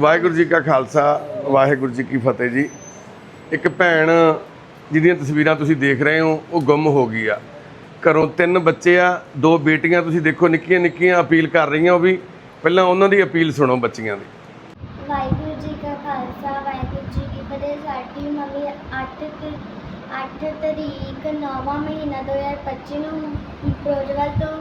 ਵਾਹਿਗੁਰੂ ਜੀ ਕਾ ਖਾਲਸਾ, ਵਾਹਿਗੁਰੂ ਜੀ ਕੀ ਫਤਿਹ ਜੀ। ਇੱਕ ਭੈਣ, ਜਿਹਦੀਆਂ ਤਸਵੀਰਾਂ ਤੁਸੀਂ ਦੇਖ ਰਹੇ ਹੋ, ਉਹ ਗੁੰਮ ਹੋ ਗਈ ਆ। ਘਰੋਂ ਤਿੰਨ ਬੱਚੇ ਆ, ਦੋ ਬੇਟੀਆਂ, ਤੁਸੀਂ ਦੇਖੋ ਨਿੱਕੀਆਂ ਨਿੱਕੀਆਂ ਅਪੀਲ ਕਰ ਰਹੀਆਂ ਉਹ ਵੀ। ਪਹਿਲਾਂ ਉਹਨਾਂ ਦੀ ਅਪੀਲ ਸੁਣੋ ਬੱਚੀਆਂ ਦੀ। ਵਾਹਿਗੁਰੂ ਜੀ ਕਾ ਖਾਲਸਾ, ਵਾਹਿਗੁਰੂ ਜੀ ਕੀ ਫਤਿਹ। ਸਾਡੀ ਮੰਮੀ 8 8 ਤਰੀਕ 9ਵਾਂ ਮਹੀਨਾ 2025 ਨੂੰ ਪ੍ਰੋਜਵਲ ਤੋਂ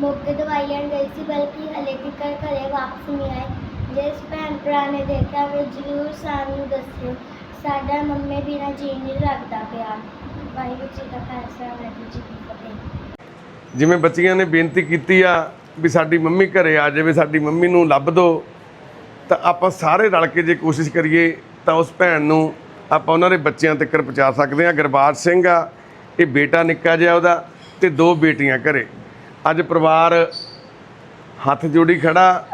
ਮੁੱਖ ਦਵਾਈ ਲੈਣ ਗਈ ਸੀ, ਬਲਕਿ ਹਲੇ ਤੱਕ ਘਰੇ ਵਾਪਸ ਨਹੀਂ ਆਏ। ਜਿਸ ਭੈਣ ਭਰਾ ਨੇ ਦੇਖਿਆ ਵੀ ਜ਼ਰੂਰ ਸਾਨੂੰ ਦੱਸਿਓ ਸਾਡਾ ਮੰਮੀ ਬਿਨਾਂ ਜੀ ਨਹੀਂ ਲੱਗਦਾ ਪਿਆ। ਵਾਹਿਗੁਰੂ ਜੀ ਕਾ ਖਾਲਸਾ, ਵਾਹਿਗੁਰੂ ਜੀ ਕੀ ਫਤਿਹ। ਜਿਵੇਂ ਬੱਚੀਆਂ ਨੇ ਬੇਨਤੀ ਕੀਤੀ ਆ ਵੀ ਸਾਡੀ ਮੰਮੀ ਘਰੇ ਆ ਜਾਵੇ, ਸਾਡੀ ਮੰਮੀ ਨੂੰ ਲੱਭ ਦਿਓ ਤਾਂ ਆਪਾਂ ਸਾਰੇ ਰਲ ਕੇ ਜੇ ਕੋਸ਼ਿਸ਼ ਕਰੀਏ, ਤਾਂ ਉਸ ਭੈਣ ਨੂੰ ਆਪਾਂ ਉਹਨਾਂ ਦੇ ਬੱਚਿਆਂ ਤੱਕ ਪਹੁੰਚਾ ਸਕਦੇ ਹਾਂ। ਗੁਰਬਾਜ ਸਿੰਘ ਆ, ਇਹ ਬੇਟਾ ਨਿੱਕਾ ਜਿਹਾ ਉਹਦਾ ਤੇ ਦੋ ਬੇਟੀਆਂ ਘਰੇ। ਅੱਜ ਪਰਿਵਾਰ ਹੱਥ ਜੋੜੀ ਖੜਾ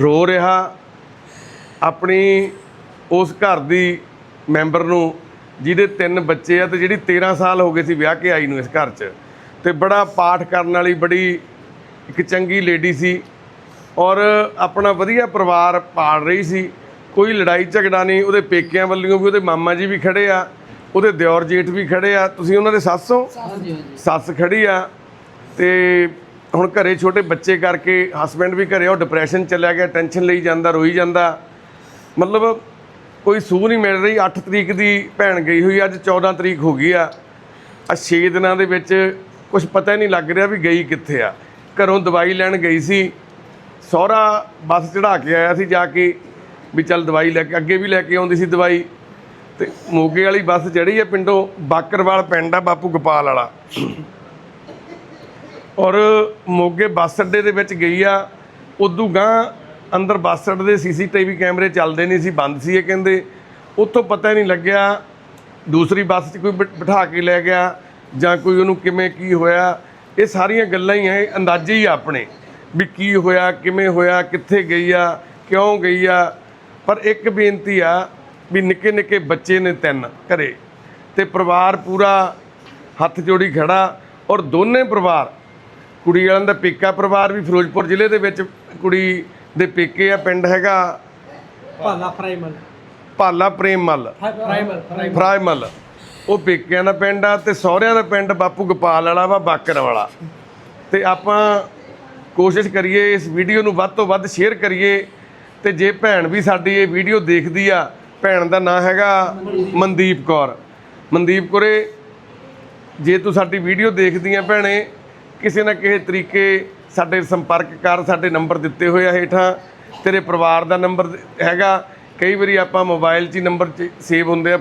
ਰੋ ਰਿਹਾ ਆਪਣੀ ਉਸ ਘਰ ਦੀ ਮੈਂਬਰ ਨੂੰ ਜਿਹਦੇ ਤਿੰਨ ਬੱਚੇ ਆ ਤੇ ਜਿਹੜੀ 13 ਸਾਲ ਹੋ ਗਏ ਸੀ ਵਿਆਹ ਕੇ ਆਈ ਨੂੰ ਇਸ ਘਰ 'ਚ। ਤੇ ਬੜਾ ਪਾਠ ਕਰਨ ਵਾਲੀ ਬੜੀ ਇੱਕ ਚੰਗੀ ਲੇਡੀ ਸੀ ਔਰ ਆਪਣਾ ਵਧੀਆ ਪਰਿਵਾਰ ਪਾਲ ਰਹੀ ਸੀ। ਕੋਈ ਲੜਾਈ ਝਗੜਾ ਨਹੀਂ ਉਹਦੇ ਪੇਕਿਆਂ ਵੱਲੋਂ ਵੀ ਉਹਦੇ ਮਾਮਾ ਜੀ ਵੀ ਖੜੇ ਆ ਉਹਦੇ ਦਿਓਰ ਜੇਠ ਵੀ ਖੜੇ ਆ। ਤੁਸੀਂ ਉਹਨਾਂ ਦੇ ਸੱਸ ਹੋ? ਸੱਸ ਖੜੀ ਆ ਤੇ ਹੁਣ ਘਰੇ ਛੋਟੇ ਬੱਚੇ ਕਰਕੇ ਹਸਬੰਡ ਵੀ ਘਰੇ ਆ, ਉਹ ਡਿਪਰੈਸ਼ਨ ਚੱਲਿਆ ਗਿਆ ਟੈਨਸ਼ਨ ਲਈ ਜਾਂਦਾ ਰੋਈ ਜਾਂਦਾ। ਮਤਲਬ ਕੋਈ ਸੂਹ ਨਹੀਂ ਮਿਲ ਰਹੀ। 8 ਤਰੀਕ ਦੀ ਭੈਣ ਗਈ ਹੋਈ ਅੱਜ 14 ਤਰੀਕ ਹੋ ਗਈ ਆ। ਆ 6 ਦਿਨਾਂ ਦੇ ਵਿੱਚ ਕੁਝ ਪਤਾ ਹੀ ਨਹੀਂ ਲੱਗ ਰਿਹਾ ਵੀ ਗਈ ਕਿੱਥੇ ਆ। ਘਰੋਂ ਦਵਾਈ ਲੈਣ ਗਈ ਸੀ। ਸਹੁਰਾ ਬੱਸ ਚੜਾ ਕੇ ਆਇਆ ਸੀ ਜਾ ਕੇ ਵੀ ਚੱਲ ਦਵਾਈ ਲੈ ਕੇ ਅੱਗੇ ਵੀ ਲੈ ਕੇ ਆਉਂਦੀ ਸੀ ਦਵਾਈ। ਤੇ ਮੋਗੇ ਵਾਲੀ ਬੱਸ ਚੜੀ ਆ ਪਿੰਡੋਂ ਬਾਕਰਵਾਲ ਪਿੰਡ ਆ ਬਾਪੂ ਗੋਪਾਲ ਵਾਲਾ। ਔਰ ਮੋਗੇ ਬੱਸ ਅੱਡੇ ਦੇ ਵਿੱਚ ਗਈ ਆ, ਉਦੋਂ ਗਾਂ ਅੰਦਰ ਬੱਸ ਅੱਡੇ ਦੇ ਸੀਸੀਟੀਵੀ ਕੈਮਰੇ ਚੱਲਦੇ ਨਹੀਂ ਸੀ, ਬੰਦ ਸੀ ਇਹ ਕਹਿੰਦੇ। ਉੱਥੋਂ ਪਤਾ ਨਹੀਂ ਲੱਗਿਆ ਦੂਸਰੀ ਬੱਸ 'ਚ ਕੋਈ ਬਿਠ- ਬਿਠਾ ਕੇ ਲੈ ਗਿਆ ਜਾਂ ਕੋਈ ਉਹਨੂੰ ਕਿਵੇਂ ਕੀ ਹੋਇਆ। ਇਹ ਸਾਰੀਆਂ ਗੱਲਾਂ ਹੀ ਆ ਅੰਦਾਜ਼ੇ ਹੀ ਆ ਆਪਣੇ ਵੀ ਕੀ ਹੋਇਆ, ਕਿਵੇਂ ਹੋਇਆ, ਕਿੱਥੇ ਗਈ ਆ, ਕਿਉਂ ਗਈ ਆ। ਪਰ ਇੱਕ ਬੇਨਤੀ ਆ ਵੀ ਨਿੱਕੇ ਨਿੱਕੇ ਬੱਚੇ ਨੇ ਤਿੰਨ ਘਰੇ ਤੇ ਪਰਿਵਾਰ ਪੂਰਾ ਹੱਥ ਜੋੜੀ ਖੜਾ ਔਰ ਦੋਨੇ ਪਰਿਵਾਰ ਕੁੜੀ ਵਾਲਿਆਂ ਦਾ ਪੇਕਾ ਪਰਿਵਾਰ ਵੀ ਫਿਰੋਜ਼ਪੁਰ ਜ਼ਿਲ੍ਹੇ ਦੇ ਵਿੱਚ ਕੁੜੀ ਦੇ ਪੇਕੇ ਆ ਪਿੰਡ ਹੈਗਾ। ਭਾਲਾ ਪ੍ਰਾਈਮਲ। ਭਾਲਾ ਪ੍ਰੇਮ ਮੱਲ ਪ੍ਰਾਈਮਲ ਪ੍ਰਾਈਮਲ। ਫਰਾਇਮਲ ਉਹ ਪੇਕਿਆਂ ਦਾ ਪਿੰਡ ਆ ਤੇ ਸਹੁਰਿਆਂ ਦਾ ਪਿੰਡ ਬਾਪੂ ਗੋਪਾਲ ਵਾਲਾ ਵਾ ਬਾਕਰ ਵਾਲਾ। ਤੇ ਆਪਾਂ ਕੋਸ਼ਿਸ਼ ਕਰੀਏ ਇਸ ਵੀਡੀਓ ਨੂੰ ਵੱਧ ਤੋਂ ਵੱਧ ਸ਼ੇਅਰ ਕਰੀਏ ਤੇ ਜੇ ਭੈਣ ਵੀ ਸਾਡੀ ਇਹ ਵੀਡੀਓ ਦੇਖਦੀ ਆ ਭੈਣ ਦਾ ਨਾਂ ਹੈਗਾ ਮਨਦੀਪ ਕੌਰ। ਮਨਦੀਪ ਕੋਰੇ ਜੇ ਤੂੰ ਸਾਡੀ ਵੀਡੀਓ ਦੇਖਦੀ ਆ ਭੈਣੇ ਕਿਸੇ ਨਾ ਕਿਸੇ ਤਰੀਕੇ ਸਾਡੇ ਸੰਪਰਕ ਕਰ ਸਾਡੇ ਨੰਬਰ ਦਿੱਤੇ ਹੋਏ ਆ ਹੇਠਾਂ। ਤੇਰੇ ਪਰਿਵਾਰ ਦਾ ਨੰਬਰ ਹੈਗਾ। ਕਈ ਵਾਰੀ ਆਪਾਂ ਮੋਬਾਈਲ 'ਚ ਹੀ ਨੰਬਰ ਸੇਵ ਹੁੰਦੇ ਆ।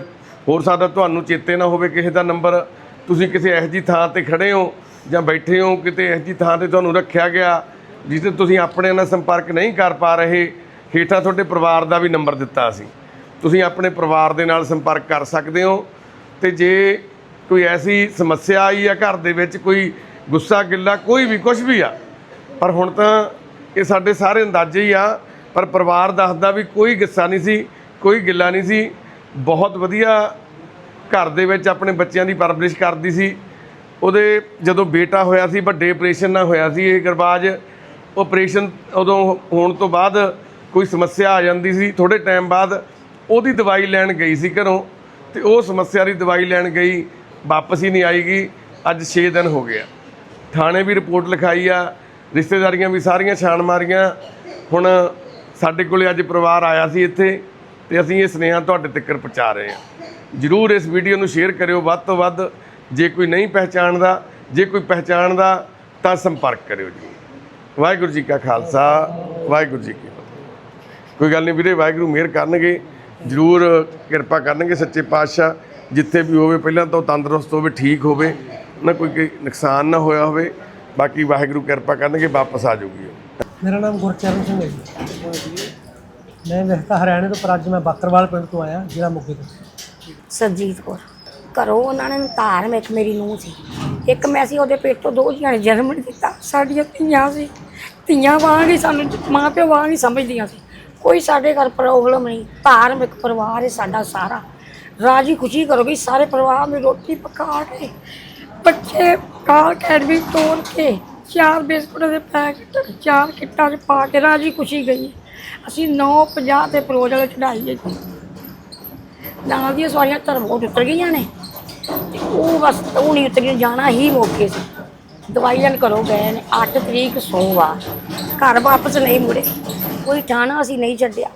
ਹੋਰ ਸਕਦਾ ਤੁਹਾਨੂੰ ਚੇਤੇ ਨਾ ਹੋਵੇ ਕਿਸੇ ਦਾ ਨੰਬਰ। ਤੁਸੀਂ ਕਿਸੇ ਇਹੋ ਜਿਹੀ ਥਾਂ ਤੇ ਖੜੇ ਹੋ ਜਾਂ ਬੈਠੇ ਹੋ, ਕਿਤੇ ਇਹੋ ਜਿਹੀ ਥਾਂ ਤੇ ਤੁਹਾਨੂੰ ਰੱਖਿਆ ਗਿਆ, ਜਿਸ 'ਤੇ ਤੁਸੀਂ ਆਪਣੇ ਨਾਲ ਸੰਪਰਕ ਨਹੀਂ ਕਰ ਪਾ ਰਹੇ, ਹੇਠਾਂ ਤੁਹਾਡੇ ਪਰਿਵਾਰ ਦਾ ਵੀ ਨੰਬਰ ਦਿੱਤਾ ਸੀ। ਤੁਸੀਂ ਆਪਣੇ ਪਰਿਵਾਰ ਦੇ ਨਾਲ ਸੰਪਰਕ ਕਰ ਸਕਦੇ ਹੋ। ਤੇ ਜੇ ਕੋਈ ਐਸੀ ਸਮੱਸਿਆ ਆਈ ਆ ਘਰ ਦੇ ਵਿੱਚ, ਕੋਈ ਗੁੱਸਾ, ਗਿੱਲਾ ਕੋਈ ਵੀ ਕੁਝ ਵੀ ਆ। ਪਰ ਹੁਣ ਤਾਂ ਇਹ ਸਾਡੇ ਸਾਰੇ ਅੰਦਾਜ਼ੇ ਹੀ ਆ। ਪਰ ਪਰਿਵਾਰ ਦੱਸਦਾ ਵੀ ਕੋਈ ਗੁੱਸਾ ਨਹੀਂ ਸੀ, ਕੋਈ ਗਿੱਲਾ ਨਹੀਂ ਸੀ। ਬਹੁਤ ਵਧੀਆ ਘਰ ਦੇ ਵਿੱਚ ਆਪਣੇ ਬੱਚਿਆਂ ਦੀ ਪਰਵਰਿਸ਼ ਕਰਦੀ ਸੀ। ਉਹਦੇ ਜਦੋਂ ਬੇਟਾ ਹੋਇਆ ਸੀ, ਵੱਡੇ ਆਪਰੇਸ਼ਨ ਨਾਲ ਹੋਇਆ ਸੀ, ਇਹ ਗਰਬਾਜ ਆਪਰੇਸ਼ਨ ਉਦੋਂ ਹੋਣ ਤੋਂ ਬਾਅਦ ਕੋਈ ਸਮੱਸਿਆ ਆ ਜਾਂਦੀ ਸੀ। ਥੋੜੇ ਟਾਈਮ ਬਾਅਦ ਉਹਦੀ ਦਵਾਈ ਲੈਣ ਗਈ ਸੀ ਘਰੋਂ ਤੇ ਉਹ ਸਮੱਸਿਆ ਦੀ ਦਵਾਈ ਲੈਣ ਗਈ, ਵਾਪਸ ਹੀ ਨਹੀਂ ਆਏਗੀ ਅੱਜ 6 ਦਿਨ ਹੋ ਗਿਆ ਥਾਣੇ ਵੀ ਰਿਪੋਰਟ ਲਿਖਾਈ ਆ, ਰਿਸ਼ਤੇਦਾਰੀਆਂ ਵੀ ਸਾਰੀਆਂ ਛਾਣ ਮਾਰੀਆਂ। ਹੁਣ ਸਾਡੇ ਕੋਲੇ ਅੱਜ ਪਰਿਵਾਰ ਆਇਆ ਸੀ ਇੱਥੇ ਤੇ ਅਸੀਂ ਇਹ ਸੁਨੇਹਾ ਤੁਹਾਡੇ ਤੱਕ ਪਹੁੰਚਾ ਰਹੇ ਹਾਂ। ਜਰੂਰ ਇਸ ਵੀਡੀਓ ਨੂੰ ਸ਼ੇਅਰ ਕਰਿਓ, ਵੱਧ ਤੋਂ ਵੱਧ ਜੇ ਕੋਈ ਨਹੀਂ ਪਹਿਚਾਣਦਾ, ਜੇ ਕੋਈ ਪਹਿਚਾਣਦਾ ਤਾਂ ਸੰਪਰਕ ਕਰਿਓ ਜੀ ਵਾਹਿਗੁਰੂ ਜੀ ਕਾ ਖਾਲਸਾ, ਵਾਹਿਗੁਰੂ ਜੀ ਕੀ ਫਤਿਹ। ਕੋਈ ਗੱਲ ਨਹੀਂ ਵੀਰੇ, ਵਾਹਿਗੁਰੂ ਮਿਹਰ ਕਰਨਗੇ, ਜਰੂਰ ਕਿਰਪਾ ਕਰਨਗੇ ਸੱਚੇ ਪਾਤਸ਼ਾਹ। ਜਿੱਥੇ ਵੀ ਹੋਵੇ, ਪਹਿਲਾਂ ਤਾਂ ਉਹ ਤੰਦਰੁਸਤ ਹੋਵੇ, ਠੀਕ ਹੋਵੇ। ਨਾ ਕੋਈ ਕੋਈ ਨੁਕਸਾਨ ਨਾ ਹੋਇਆ ਹੋਵੇ ਬਾਕੀ ਵਾਹਿਗੁਰੂ ਕਿਰਪਾ ਕਰਨਗੇ ਵਾਪਸ ਆ ਜਾਊਗੀ ਮੇਰਾ ਨਾਮ ਗੁਰਚਰਨ ਸਿੰਘ ਹੈ ਜੀ। ਮੈਂ ਵੈਸੇ ਤਾਂ ਹਰਿਆਣੇ ਤੋਂ ਪਰ ਅੱਜ ਮੈਂ ਬੱਕਰਵਾਲ ਪਿੰਡ ਤੋਂ ਆਇਆ ਜ਼ਿਲ੍ਹਾ ਮੋਗੇ ਤੋਂ। ਸਰਜੀਤ ਕੌਰ ਘਰੋਂ ਉਹਨਾਂ ਨੇ ਧਾਰਮਿਕ ਮੇਰੀ ਨੂੰਹ ਸੀ। ਇੱਕ ਮੈਂ ਸੀ ਉਹਦੇ ਪੇਟ ਤੋਂ ਦੋ ਜੀਆਂ ਨੇ ਜਨਮ ਨਹੀਂ ਦਿੱਤਾ। ਸਾਡੀਆਂ ਧੀਆਂ ਸੀ। ਧੀਆਂ ਵਾਂਗ ਹੀ ਸਾਨੂੰ ਮਾਂ ਪਿਓ ਵਾਂਗ ਹੀ ਸਮਝਦੀਆਂ ਸੀ। ਕੋਈ ਸਾਡੇ ਘਰ ਪ੍ਰੋਬਲਮ ਨਹੀਂ। ਧਾਰਮਿਕ ਪਰਿਵਾਰ ਹੈ ਸਾਡਾ ਸਾਰਾ। ਰਾਜੀ ਖੁਸ਼ੀ ਕਰੋਗੇ ਸਾਰੇ ਪਰਿਵਾਰ ਨੂੰ ਰੋਟੀ ਪਕਾ ਕੇ ਬੱਚੇ ਕਾਲ ਕੈਡਮੀ ਤੋੜ ਕੇ ਚਾਰ ਬਿਸਕੁਟ ਦੇ ਪੈਕਟ, ਚਾਰ ਕਿੱਟਾਂ 'ਚ ਪਾ ਕੇ ਰਾਜੀ ਖੁਸ਼ੀ ਗਈ। ਅਸੀਂ 9:50 ਤੇ ਪ੍ਰੋਜਲ ਚੜਾਈ ਹੈ ਜੀ। ਨਾਲ ਦੀਆਂ ਸਵਾਰੀਆਂ ਧਰਮੋਂ ਉਤਰ ਗਈਆਂ ਨੇ। ਤੇ ਉਹ ਬਸ ਉਹ ਨਹੀਂ ਉਤਰੀਆਂ, ਜਾਣਾ ਹੀ ਮੌਕੇ ਸੀ ਦਵਾਈ ਲੈਣ ਘਰੋਂ ਗਏ ਨੇ 8 ਤਰੀਕ ਸੋਮਵਾਰ। ਘਰ ਵਾਪਸ ਨਹੀਂ ਮੁੜੇ। ਕੋਈ ਥਾਣਾ ਅਸੀਂ ਨਹੀਂ ਛੱਡਿਆ।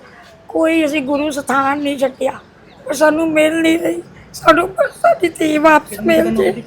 ਕੋਈ ਅਸੀਂ ਗੁਰੂ ਸਥਾਨ ਨਹੀਂ ਛੱਡਿਆ। ਪਰ ਸਾਨੂੰ ਮਿਲ ਨਹੀਂ ਰਹੀ। ਸਾਨੂੰ ਸਾਡੀ ਧੀ ਵਾਪਸ ਮਿਲ ਜੇ।